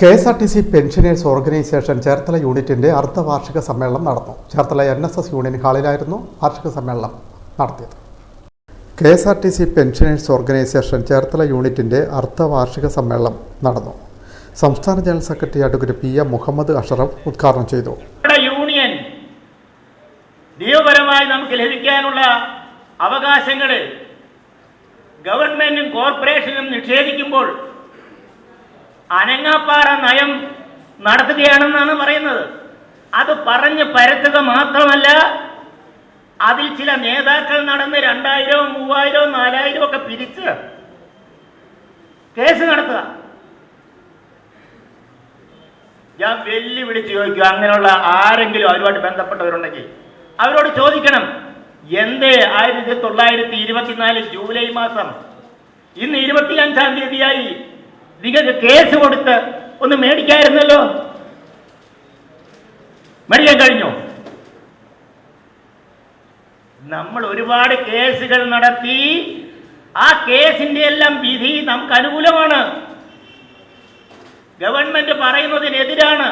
K S R T C pensioners organisation Cherthala യൂണിറ്റിന്റെ അർദ്ധവാർഷിക സമ്മേളനം നടന്നു. Cherthala N S S union ഹാളിലായിരുന്നു വാർഷിക സമ്മേളനം നടത്തിയത്. K S R T C pensioners organisation Cherthala യൂണിറ്റിന്റെ അർദ്ധവാർഷിക സമ്മേളനം നടന്നു. സംസ്ഥാന general secretary advocate P M Muhammad Ashraf ഉദ്ഘാടനം ചെയ്തു. യൂണിയൻ നിയമപരമായി നമുക്ക് ലഭിക്കാനുള്ള അവകാശങ്ങൾ ഗവൺമെന്റും കോർപ്പറേഷനും നിഷേധിക്കുമ്പോൾ അനങ്ങാപ്പാറ നയം നടത്തുകയാണെന്നാണ് പറയുന്നത്. അത് പറഞ്ഞ് പരത്തുക മാത്രമല്ല അതിൽ ചില നേതാക്കൾ നടന്ന് രണ്ടായിരവും മൂവായിരവും നാലായിരവും ഒക്കെ പിരിച്ച് കേസ് നടത്തുക. ഞാൻ വെല്ലുവിളിച്ച് ചോദിക്കുക അങ്ങനെയുള്ള ആരെങ്കിലും അവരുമായിട്ട് ബന്ധപ്പെട്ടവരുണ്ടെങ്കിൽ അവരോട് ചോദിക്കണം എന്തേ ആയിരത്തി തൊള്ളായിരത്തി ഇരുപത്തിനാല് ജൂലൈ മാസം ഇന്ന് ഇരുപത്തിയഞ്ചാം തീയതിയായി നിങ്ങൾക്ക് കേസ് കൊടുത്ത് ഒന്ന് മേടിക്കായിരുന്നല്ലോ? മേടിക്കാൻ കഴിഞ്ഞോ? നമ്മൾ ഒരുപാട് കേസുകൾ നടത്തി ആ കേസിന്റെ എല്ലാം വിധി നമുക്ക് അനുകൂലമാണ്. ഗവൺമെന്റ് പറയുന്നതിനെതിരാണ്.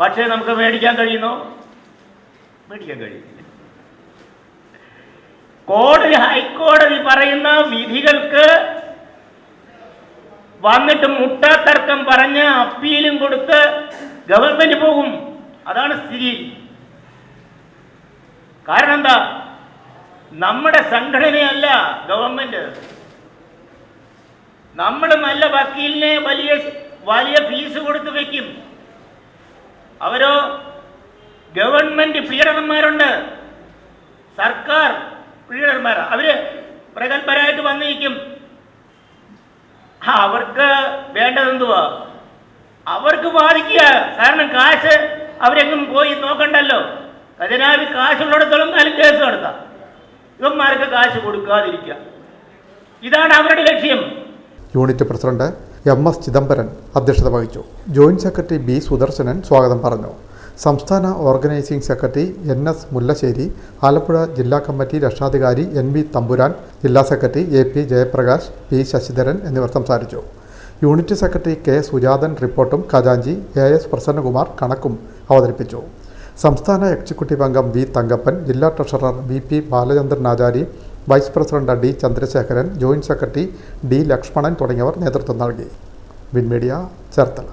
പക്ഷേ നമുക്ക് മേടിക്കാൻ കഴിയുന്നോ? മേടിക്കാൻ കഴിയുന്നില്ല. കോടതി ഹൈക്കോടതി പറയുന്ന വിധികൾക്ക് വന്നിട്ട് മുട്ടാത്തർക്കം പറഞ്ഞ് അപ്പീലും കൊടുത്ത് ഗവൺമെന്റ് പോകും. അതാണ് സ്ഥിതി. കാരണം എന്താ? നമ്മുടെ സംഘടനയല്ല ഗവൺമെന്റ്. നമ്മൾ നല്ല വക്കീലിനെ വലിയ വലിയ ഫീസ് കൊടുത്ത് വെക്കും. അവരോ ഗവൺമെന്റ് പീഡനന്മാരുണ്ട്. സർക്കാർ പീഡനന്മാർ അവർ പ്രഗത്ഭരായിട്ട് വന്നിരിക്കും. അവർക്ക് വേണ്ടത് എന്തുവാ? അവർക്ക് ബാധിക്കുക. കാരണം കാശ് അവരെങ്ങും പോയി നോക്കണ്ടല്ലോ. ഖജനാവിൽ കാശുള്ളിടത്തോളം കാലം കേസ് നടത്താം. ഇവന്മാർക്ക് കാശ് കൊടുക്കാതിരിക്കുക. ഇതാണ് അവരുടെ ലക്ഷ്യം. Unit president M S Chidambaran അധ്യക്ഷത വഹിച്ചു. ജോയിന്റ് സെക്രട്ടറി ബി സുദർശനൻ സ്വാഗതം പറഞ്ഞു. സംസ്ഥാന organising secretary N S Mullassery Alappuzha ജില്ലാ കമ്മിറ്റി രക്ഷാധികാരി എൻ വി തമ്പുരാൻ ജില്ലാ secretary A P Jayaprakash P Sasidharan എന്നിവർ സംസാരിച്ചു. യൂണിറ്റ് സെക്രട്ടറി കെ സുജാതൻ റിപ്പോർട്ടും ഖജാഞ്ചി എ എസ് പ്രസന്നകുമാർ കണക്കും അവതരിപ്പിച്ചു. സംസ്ഥാന എക്സിക്യൂട്ടീവ് അംഗം വി തങ്കപ്പൻ ജില്ലാ treasurer V P Balachandran Achari vice president D Chandrasekharan joint secretary D Lakshmanan തുടങ്ങിയവർ നേതൃത്വം നൽകി. വിൻമീഡിയ ചേർത്തല.